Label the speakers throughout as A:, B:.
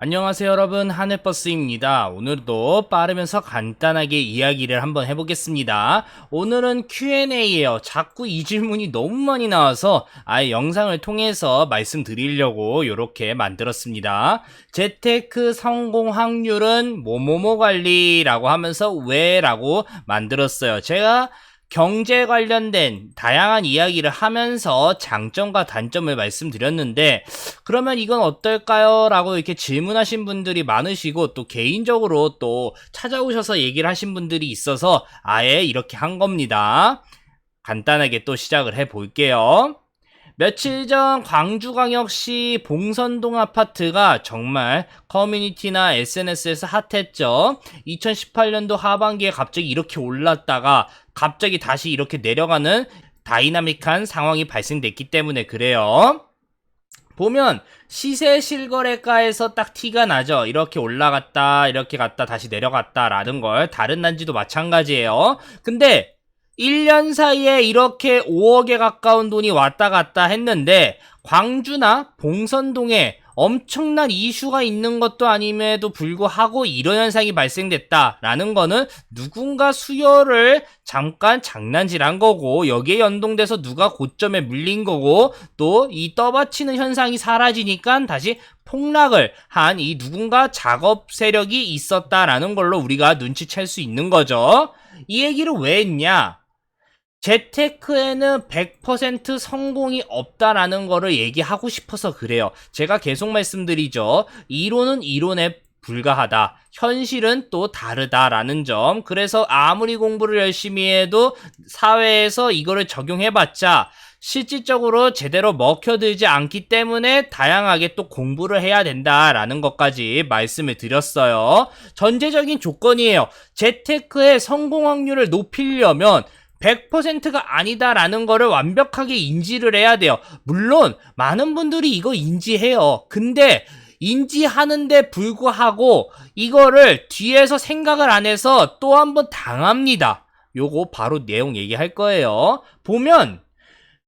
A: 안녕하세요 여러분 하늘버스입니다. 오늘도 빠르면서 간단하게 이야기를 한번 해보겠습니다. 오늘은 Q&A예요. 자꾸 이 질문이 너무 많이 나와서 아예 영상을 통해서 말씀드리려고 이렇게 만들었습니다. 재테크 성공 확률은 뭐뭐뭐 관리라고 하면서 왜 라고 만들었어요. 제가 경제 관련된 다양한 이야기를 하면서 장점과 단점을 말씀드렸는데 그러면 이건 어떨까요? 라고 이렇게 질문하신 분들이 많으시고 또 개인적으로 또 찾아오셔서 얘기를 하신 분들이 있어서 아예 이렇게 한 겁니다. 간단하게 또 시작을 해 볼게요. 며칠 전 광주광역시 봉선동 아파트가 정말 커뮤니티나 SNS에서 핫했죠. 2018년도 하반기에 갑자기 이렇게 올랐다가 갑자기 다시 이렇게 내려가는 다이나믹한 상황이 발생됐기 때문에 그래요. 보면 시세 실거래가에서 딱 티가 나죠. 이렇게 올라갔다, 이렇게 갔다, 다시 내려갔다라는 걸 다른 단지도 마찬가지예요. 근데 1년 사이에 이렇게 5억에 가까운 돈이 왔다 갔다 했는데 광주나 봉선동에 엄청난 이슈가 있는 것도 아님에도 불구하고 이런 현상이 발생됐다라는 거는 누군가 수요를 잠깐 장난질한 거고 여기에 연동돼서 누가 고점에 물린 거고 또 이 떠받치는 현상이 사라지니까 다시 폭락을 한 이 누군가 작업 세력이 있었다라는 걸로 우리가 눈치챌 수 있는 거죠. 이 얘기를 왜 했냐? 재테크에는 100% 성공이 없다라는 거를 얘기하고 싶어서 그래요. 제가 계속 말씀드리죠. 이론은 이론에 불과하다. 현실은 또 다르다라는 점. 그래서 아무리 공부를 열심히 해도 사회에서 이거를 적용해봤자 실질적으로 제대로 먹혀들지 않기 때문에 다양하게 또 공부를 해야 된다라는 것까지 말씀을 드렸어요. 전제적인 조건이에요. 재테크의 성공 확률을 높이려면 100%가 아니다라는 거를 완벽하게 인지를 해야 돼요. 물론 많은 분들이 이거 인지해요. 근데 인지하는데 불구하고 이거를 뒤에서 생각을 안 해서 또 한 번 당합니다. 요거 바로 내용 얘기할 거예요. 보면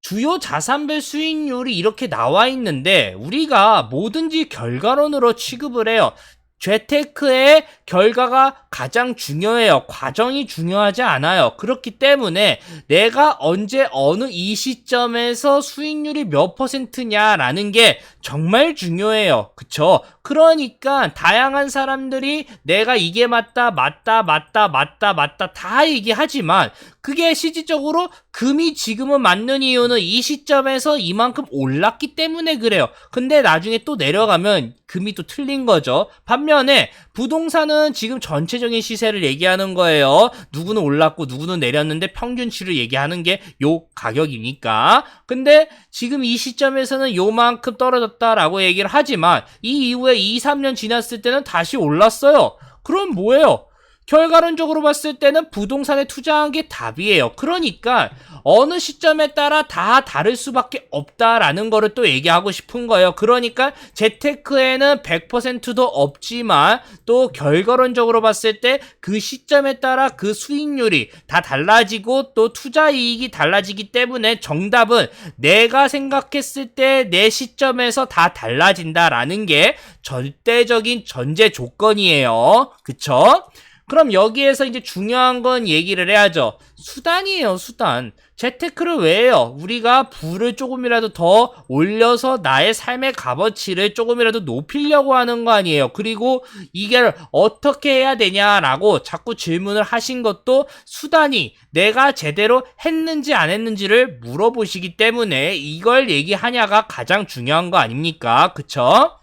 A: 주요 자산별 수익률이 이렇게 나와 있는데 우리가 뭐든지 결과론으로 취급을 해요. 재테크의 결과가 가장 중요해요. 과정이 중요하지 않아요. 그렇기 때문에 내가 언제 어느 이 시점에서 수익률이 몇 퍼센트냐라는 게 정말 중요해요. 그쵸? 그러니까 다양한 사람들이 내가 이게 맞다, 맞다, 맞다, 맞다, 맞다 다 얘기하지만 그게 실질적으로 금이 지금은 맞는 이유는 이 시점에서 이만큼 올랐기 때문에 그래요. 근데 나중에 또 내려가면 금이 또 틀린 거죠. 반면에 부동산은 지금 전체적인 시세를 얘기하는 거예요. 누구는 올랐고 누구는 내렸는데 평균치를 얘기하는 게 요 가격이니까. 근데 지금 이 시점에서는 요만큼 떨어졌다라고 얘기를 하지만 이 이후에 2, 3년 지났을 때는 다시 올랐어요. 그럼 뭐예요? 결과론적으로 봤을 때는 부동산에 투자한 게 답이에요. 그러니까 어느 시점에 따라 다 다를 수밖에 없다라는 거를 또 얘기하고 싶은 거예요. 그러니까 재테크에는 100%도 없지만 또 결과론적으로 봤을 때 그 시점에 따라 그 수익률이 다 달라지고 또 투자 이익이 달라지기 때문에 정답은 내가 생각했을 때 내 시점에서 다 달라진다라는 게 절대적인 전제 조건이에요. 그쵸? 그럼 여기에서 이제 중요한 건 얘기를 해야죠. 수단이에요, 수단. 재테크를 왜 해요? 우리가 부를 조금이라도 더 올려서 나의 삶의 값어치를 조금이라도 높이려고 하는 거 아니에요. 그리고 이게 어떻게 해야 되냐라고 자꾸 질문을 하신 것도 수단이 내가 제대로 했는지 안 했는지를 물어보시기 때문에 이걸 얘기하냐가 가장 중요한 거 아닙니까? 그쵸?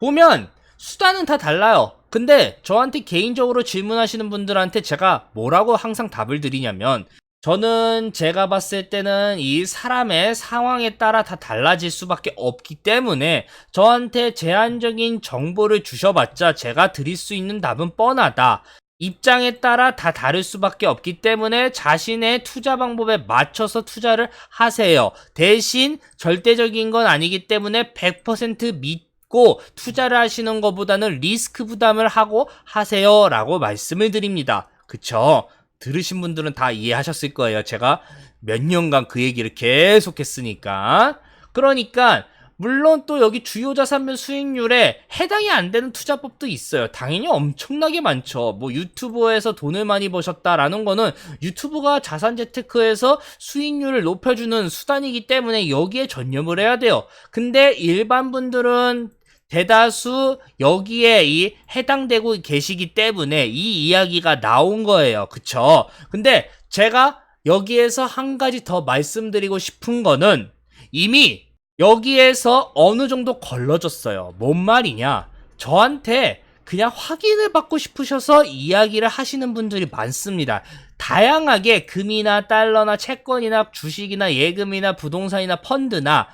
A: 보면 수단은 다 달라요. 근데 저한테 개인적으로 질문하시는 분들한테 제가 뭐라고 항상 답을 드리냐면 저는 제가 봤을 때는 이 사람의 상황에 따라 다 달라질 수밖에 없기 때문에 저한테 제한적인 정보를 주셔봤자 제가 드릴 수 있는 답은 뻔하다. 입장에 따라 다 다를 수밖에 없기 때문에 자신의 투자 방법에 맞춰서 투자를 하세요. 대신 절대적인 건 아니기 때문에 100%믿 고 투자를 하시는 것보다는 리스크 부담을 하고 하세요 라고 말씀을 드립니다. 그쵸? 들으신 분들은 다 이해하셨을 거예요. 제가 몇 년간 그 얘기를 계속 했으니까. 그러니까 물론 또 여기 주요 자산별 수익률에 해당이 안 되는 투자법도 있어요. 당연히 엄청나게 많죠. 뭐 유튜브에서 돈을 많이 버셨다라는 거는 유튜브가 자산 재테크에서 수익률을 높여주는 수단이기 때문에 여기에 전념을 해야 돼요. 근데 일반 분들은 대다수 여기에 이 해당되고 계시기 때문에 이 이야기가 나온 거예요. 그쵸? 근데 제가 여기에서 한 가지 더 말씀드리고 싶은 거는 이미 여기에서 어느 정도 걸러졌어요. 뭔 말이냐? 저한테 그냥 확인을 받고 싶으셔서 이야기를 하시는 분들이 많습니다. 다양하게 금이나 달러나 채권이나 주식이나 예금이나 부동산이나 펀드나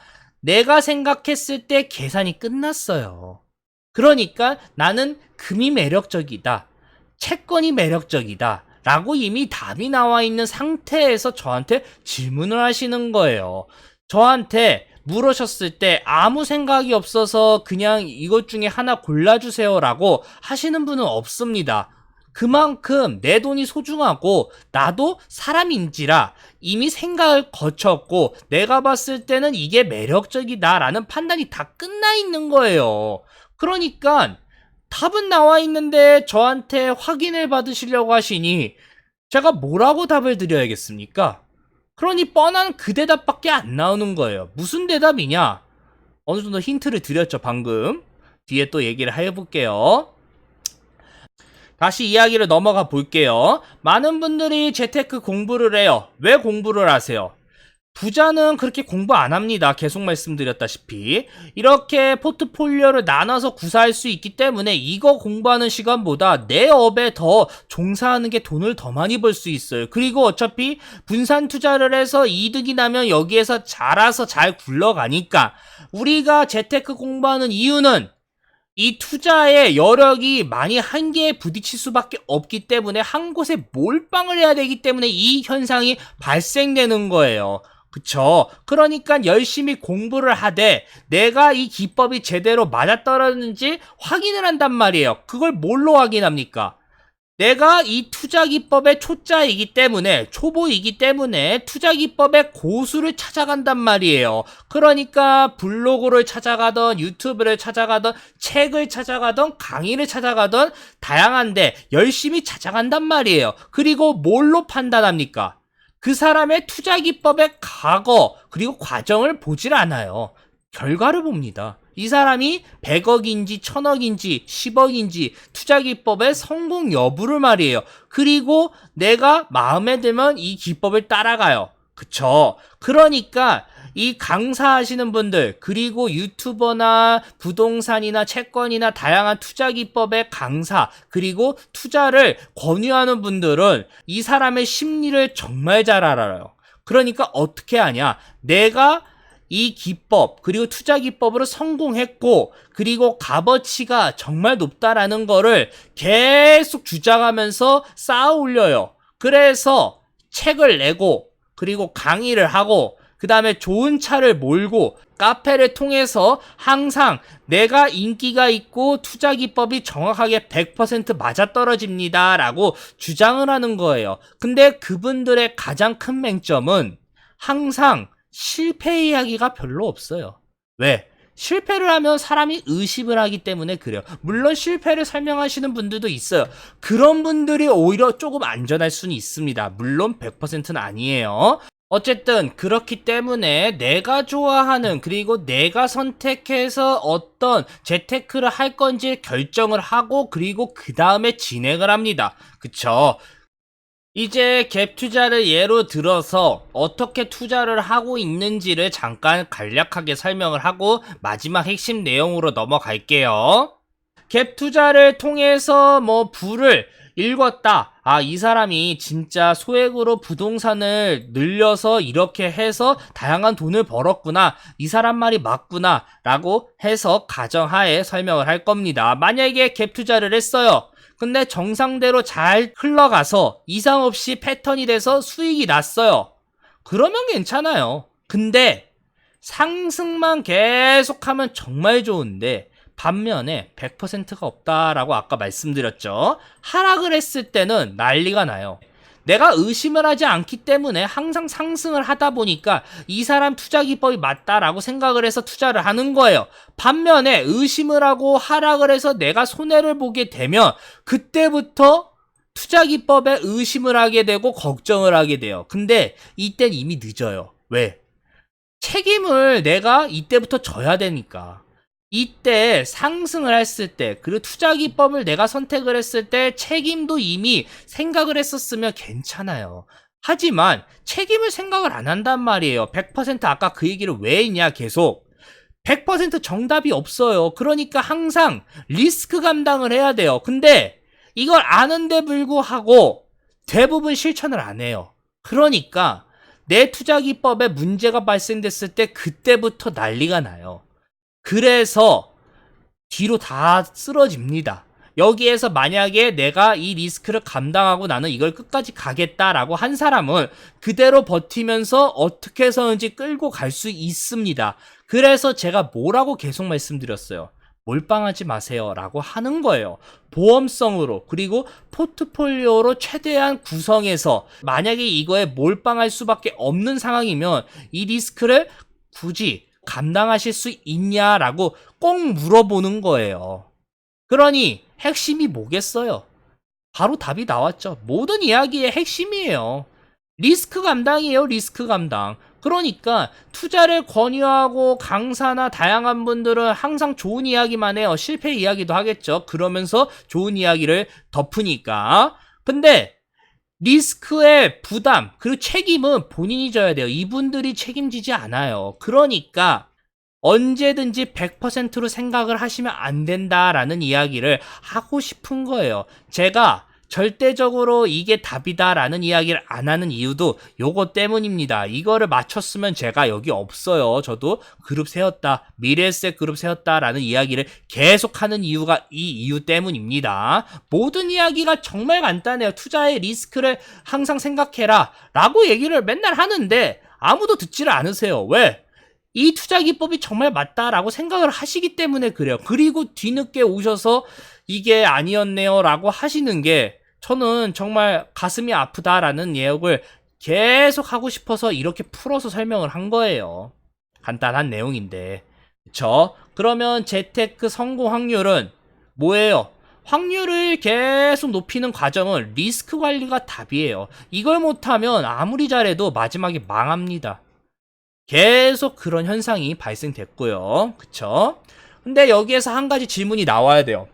A: 내가 생각했을 때 계산이 끝났어요. 그러니까 나는 금이 매력적이다. 채권이 매력적이다. 라고 이미 답이 나와 있는 상태에서 저한테 질문을 하시는 거예요. 저한테 물으셨을 때 아무 생각이 없어서 그냥 이것 중에 하나 골라주세요 라고 하시는 분은 없습니다. 그만큼 내 돈이 소중하고 나도 사람인지라 이미 생각을 거쳤고 내가 봤을 때는 이게 매력적이다라는 판단이 다 끝나 있는 거예요. 그러니까 답은 나와 있는데 저한테 확인을 받으시려고 하시니 제가 뭐라고 답을 드려야겠습니까? 그러니 뻔한 그 대답밖에 안 나오는 거예요. 무슨 대답이냐? 어느 정도 힌트를 드렸죠, 방금. 뒤에 또 얘기를 해볼게요. 다시 이야기를 넘어가 볼게요. 많은 분들이 재테크 공부를 해요. 왜 공부를 하세요? 부자는 그렇게 공부 안 합니다. 계속 말씀드렸다시피. 이렇게 포트폴리오를 나눠서 구사할 수 있기 때문에 이거 공부하는 시간보다 내 업에 더 종사하는 게 돈을 더 많이 벌 수 있어요. 그리고 어차피 분산 투자를 해서 이득이 나면 여기에서 자라서 잘 굴러가니까 우리가 재테크 공부하는 이유는 이 투자의 여력이 많이 한계에 부딪힐 수밖에 없기 때문에 한 곳에 몰빵을 해야 되기 때문에 이 현상이 발생되는 거예요. 그쵸. 그러니까 열심히 공부를 하되 내가 이 기법이 제대로 맞아떨어지는지 확인을 한단 말이에요. 그걸 뭘로 확인합니까? 내가 이 투자 기법의 초짜이기 때문에 초보이기 때문에 투자 기법의 고수를 찾아간단 말이에요. 그러니까 블로그를 찾아가던 유튜브를 찾아가던 책을 찾아가던 강의를 찾아가던 다양한데 열심히 찾아간단 말이에요. 그리고 뭘로 판단합니까? 그 사람의 투자 기법의 과거 그리고 과정을 보질 않아요. 결과를 봅니다. 이 사람이 100억인지 1000억인지 10억인지 투자 기법의 성공 여부를 말이에요. 그리고 내가 마음에 들면 이 기법을 따라가요. 그쵸? 그러니까 이 강사하시는 분들 그리고 유튜버나 부동산이나 채권이나 다양한 투자 기법의 강사 그리고 투자를 권유하는 분들은 이 사람의 심리를 정말 잘 알아요. 그러니까 어떻게 하냐? 내가 이 기법 그리고 투자 기법으로 성공했고 그리고 값어치가 정말 높다라는 거를 계속 주장하면서 쌓아 올려요. 그래서 책을 내고 그리고 강의를 하고 그 다음에 좋은 차를 몰고 카페를 통해서 항상 내가 인기가 있고 투자 기법이 정확하게 100% 맞아떨어집니다. 라고 주장을 하는 거예요. 근데 그분들의 가장 큰 맹점은 항상 실패 이야기가 별로 없어요. 왜? 실패를 하면 사람이 의심을 하기 때문에 그래요. 물론 실패를 설명하시는 분들도 있어요. 그런 분들이 오히려 조금 안전할 수는 있습니다. 물론 100%는 아니에요. 어쨌든 그렇기 때문에 내가 좋아하는 그리고 내가 선택해서 어떤 재테크를 할 건지 결정을 하고 그리고 그 다음에 진행을 합니다. 그쵸? 이제 갭 투자를 예로 들어서 어떻게 투자를 하고 있는지를 잠깐 간략하게 설명을 하고 마지막 핵심 내용으로 넘어갈게요. 갭 투자를 통해서 뭐 부를 읽었다. 아, 이 사람이 진짜 소액으로 부동산을 늘려서 이렇게 해서 다양한 돈을 벌었구나. 이 사람 말이 맞구나. 라고 해서 가정하에 설명을 할 겁니다. 만약에 갭 투자를 했어요. 근데 정상대로 잘 흘러가서 이상 없이 패턴이 돼서 수익이 났어요. 그러면 괜찮아요. 근데 상승만 계속하면 정말 좋은데 반면에 100%가 없다라고 아까 말씀드렸죠. 하락을 했을 때는 난리가 나요. 내가 의심을 하지 않기 때문에 항상 상승을 하다 보니까 이 사람 투자 기법이 맞다라고 생각을 해서 투자를 하는 거예요. 반면에 의심을 하고 하락을 해서 내가 손해를 보게 되면 그때부터 투자 기법에 의심을 하게 되고 걱정을 하게 돼요. 근데 이땐 이미 늦어요. 왜? 책임을 내가 이때부터 져야 되니까. 이때 상승을 했을 때, 그리고 투자 기법을 내가 선택을 했을 때 책임도 이미 생각을 했었으면 괜찮아요. 하지만 책임을 생각을 안 한단 말이에요. 100% 아까 그 얘기를 왜 했냐, 계속. 100% 정답이 없어요. 그러니까 항상 리스크 감당을 해야 돼요. 근데 이걸 아는데 불구하고 대부분 실천을 안 해요. 그러니까 내 투자 기법에 문제가 발생됐을 때 그때부터 난리가 나요. 그래서 뒤로 다 쓰러집니다. 여기에서 만약에 내가 이 리스크를 감당하고 나는 이걸 끝까지 가겠다라고 한 사람은 그대로 버티면서 어떻게 해서든지 끌고 갈 수 있습니다. 그래서 제가 뭐라고 계속 말씀드렸어요. 몰빵하지 마세요. 라고 하는 거예요. 보험성으로, 그리고 포트폴리오로 최대한 구성해서, 만약에 이거에 몰빵할 수밖에 없는 상황이면, 이 리스크를 굳이 감당하실 수 있냐라고 꼭 물어보는 거예요. 그러니, 핵심이 뭐겠어요? 바로 답이 나왔죠. 모든 이야기의 핵심이에요. 리스크 감당이에요, 리스크 감당. 그러니까 투자를 권유하고 강사나 다양한 분들은 항상 좋은 이야기만 해요. 실패 이야기도 하겠죠. 그러면서 좋은 이야기를 덮으니까. 근데 리스크의 부담, 그리고 책임은 본인이 져야 돼요. 이분들이 책임지지 않아요. 그러니까 언제든지 100%로 생각을 하시면 안 된다라는 이야기를 하고 싶은 거예요. 제가 절대적으로 이게 답이다라는 이야기를 안 하는 이유도 요거 때문입니다. 이거를 맞췄으면 제가 여기 없어요. 저도 그룹 세웠다. 미래에셋 그룹 세웠다라는 이야기를 계속 하는 이유가 이 이유 때문입니다. 모든 이야기가 정말 간단해요. 투자의 리스크를 항상 생각해라. 라고 얘기를 맨날 하는데 아무도 듣지를 않으세요. 왜? 이 투자 기법이 정말 맞다라고 생각을 하시기 때문에 그래요. 그리고 뒤늦게 오셔서 이게 아니었네요 라고 하시는 게 저는 정말 가슴이 아프다라는 예역을 계속 하고 싶어서 이렇게 풀어서 설명을 한 거예요. 간단한 내용인데. 그쵸? 그러면 재테크 성공 확률은 뭐예요? 확률을 계속 높이는 과정은 리스크 관리가 답이에요. 이걸 못하면 아무리 잘해도 마지막에 망합니다. 계속 그런 현상이 발생됐고요. 그쵸? 근데 여기에서 한 가지 질문이 나와야 돼요.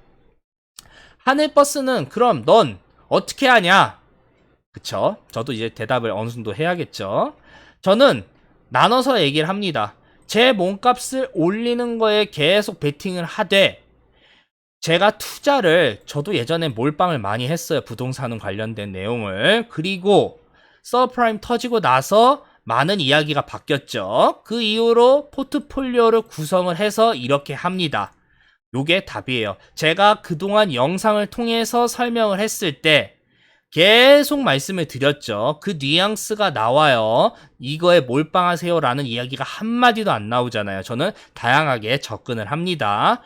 A: 하늘버스는 그럼 넌 어떻게 하냐? 그쵸? 저도 이제 대답을 어느 정도 해야겠죠? 저는 나눠서 얘기를 합니다. 제 몸값을 올리는 거에 계속 베팅을 하되, 제가 투자를, 저도 예전에 몰빵을 많이 했어요. 부동산 관련된 내용을. 그리고 서프라임 터지고 나서 많은 이야기가 바뀌었죠. 그 이후로 포트폴리오를 구성을 해서 이렇게 합니다. 요게 답이에요. 제가 그동안 영상을 통해서 설명을 했을 때 계속 말씀을 드렸죠. 그 뉘앙스가 나와요. 이거에 몰빵하세요 라는 이야기가 한마디도 안 나오잖아요. 저는 다양하게 접근을 합니다.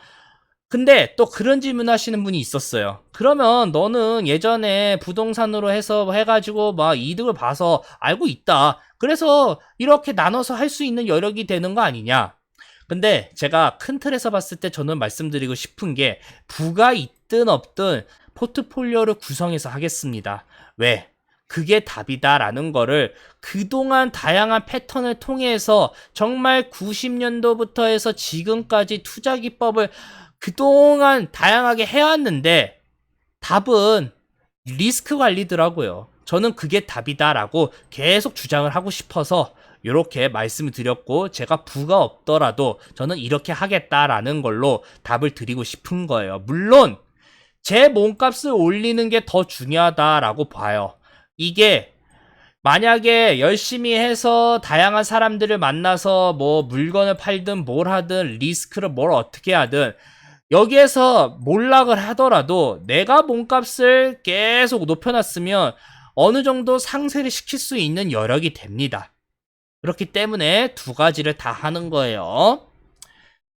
A: 근데 또 그런 질문 하시는 분이 있었어요. 그러면 너는 예전에 부동산으로 해서 해가지고 막 이득을 봐서 알고 있다. 그래서 이렇게 나눠서 할 수 있는 여력이 되는 거 아니냐? 근데 제가 큰 틀에서 봤을 때 저는 말씀드리고 싶은 게 부가 있든 없든 포트폴리오를 구성해서 하겠습니다. 왜? 그게 답이다라는 거를 그동안 다양한 패턴을 통해서 정말 90년도부터 해서 지금까지 투자 기법을 그동안 다양하게 해왔는데 답은 리스크 관리더라고요. 저는 그게 답이다라고 계속 주장을 하고 싶어서 이렇게 말씀을 드렸고 제가 부가 없더라도 저는 이렇게 하겠다라는 걸로 답을 드리고 싶은 거예요. 물론 제 몸값을 올리는 게 더 중요하다라고 봐요. 이게 만약에 열심히 해서 다양한 사람들을 만나서 뭐 물건을 팔든 뭘 하든 리스크를 뭘 어떻게 하든 여기에서 몰락을 하더라도 내가 몸값을 계속 높여놨으면 어느 정도 상쇄를 시킬 수 있는 여력이 됩니다. 그렇기 때문에 두 가지를 다 하는 거예요.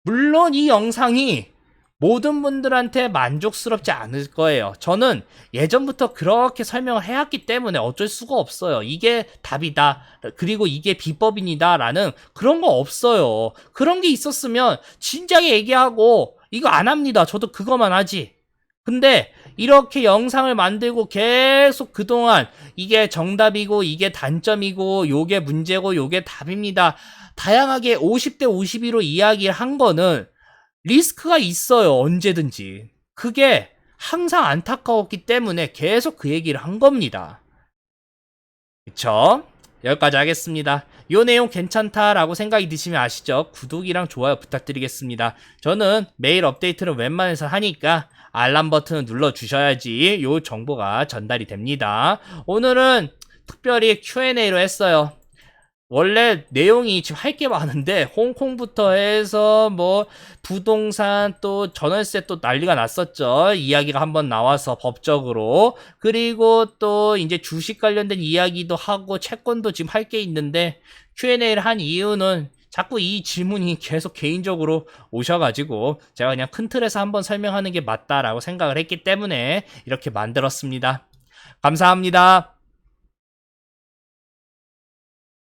A: 물론 이 영상이 모든 분들한테 만족스럽지 않을 거예요. 저는 예전부터 그렇게 설명을 해왔기 때문에 어쩔 수가 없어요. 이게 답이다. 그리고 이게 비법입니다. 라는 그런 거 없어요. 그런 게 있었으면 진작에 얘기하고 이거 안 합니다. 저도 그거만 하지. 근데 이렇게 영상을 만들고 계속 그동안 이게 정답이고 이게 단점이고 요게 문제고 요게 답입니다. 다양하게 50대 52로 이야기를 한 거는 리스크가 있어요. 언제든지. 그게 항상 안타까웠기 때문에 계속 그 얘기를 한 겁니다. 그쵸? 여기까지 하겠습니다. 요 내용 괜찮다라고 생각이 드시면 아시죠? 구독이랑 좋아요 부탁드리겠습니다. 저는 매일 업데이트를 웬만해서 하니까 알람 버튼을 눌러 주셔야지 요 정보가 전달이 됩니다. 오늘은 특별히 Q&A로 했어요. 원래 내용이 지금 할 게 많은데 홍콩부터 해서 뭐 부동산 또 전월세 또 난리가 났었죠. 이야기가 한번 나와서 법적으로 그리고 또 이제 주식 관련된 이야기도 하고 채권도 지금 할 게 있는데 Q&A를 한 이유는 자꾸 이 질문이 계속 개인적으로 오셔가지고 제가 그냥 큰 틀에서 한번 설명하는 게 맞다라고 생각을 했기 때문에 이렇게 만들었습니다. 감사합니다.